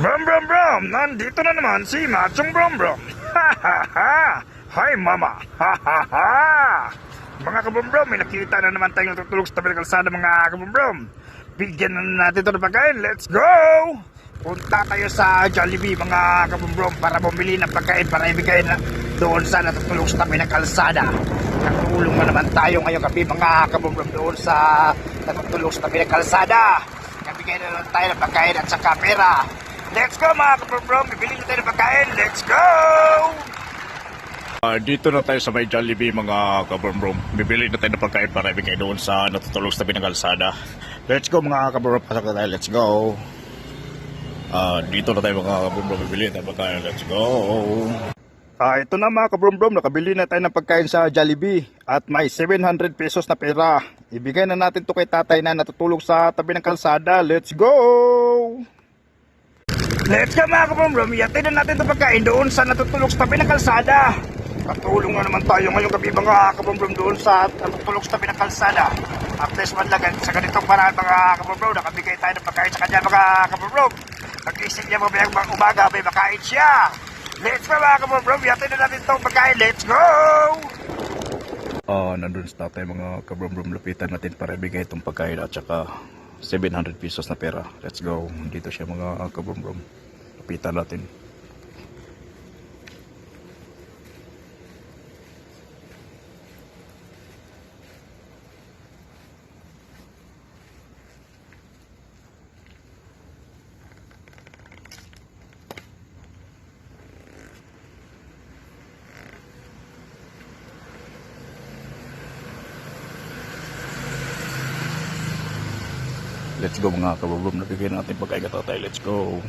Brom Brom Brom! Nandito na naman si Machong Brom Brom! Ha ha ha! Hi Mama! Ha ha ha! Mga kabrombrom, may nakita na naman tayong tutulog sa tabi ng kalsada mga kabrombrom. Bigyan na natin ito ng pagkain. Let's go! Punta tayo sa Jollibee mga kabrombrom para bumili ng pagkain para ibigay na doon sa natutulog sa tabi ng kalsada. Nakatulong na naman tayo ngayong gabi mga kabrombrom doon sa natutulog sa tabi ng kalsada. Nabigay na lang tayo ng pagkain at sa kamera. Let's go mga kabrombrom, bibili na tayo ng pagkain. Let's go! Ah, dito na tayo sa may Jollibee mga kabrombrom. Bibili na tayo ng pagkain para ibigay doon sa natutulog sa tabi ng kalsada. Let's go mga kabrombrom. Pasok na tayo. Let's go. Ah, dito na tayo mga kabrombrom. Bibili na tayo ng pagkain. Let's go. Ah, ito na mga kabrombrom, nakabili na tayo ng pagkain sa Jollibee at may 700 pesos na pera. Ibigay na natin to kay tatay na natutulog sa tabi ng kalsada. Let's go! Let's go mga kabrombrom, iyatin na natin itong pagkain doon sa natutulog sa tabi ng kalsada. Katulong na naman tayo ngayong gabi mga kabrombrom doon sa natutulog sa tabi ng kalsada. At least man lang sa ganitong paraan mga kabrombrom, nakabigay tayo ng pagkain sa kanya mga kabrombrom. Pag-isip niya mamayang mga umaga, may makain siya. Let's go mga kabrombrom, iyatin na natin itong pagkain. Let's go! Ah, nandun sa tatay mga kabrombrom. Lapitan natin para ibigay itong pagkain at saka 700 pesos na pera. Let's go. Dito siya mga kabrombrom. Lapitan natin. Let's go mga kabrombrom. Nabigyan natin pagkain ka tatay. Let's go.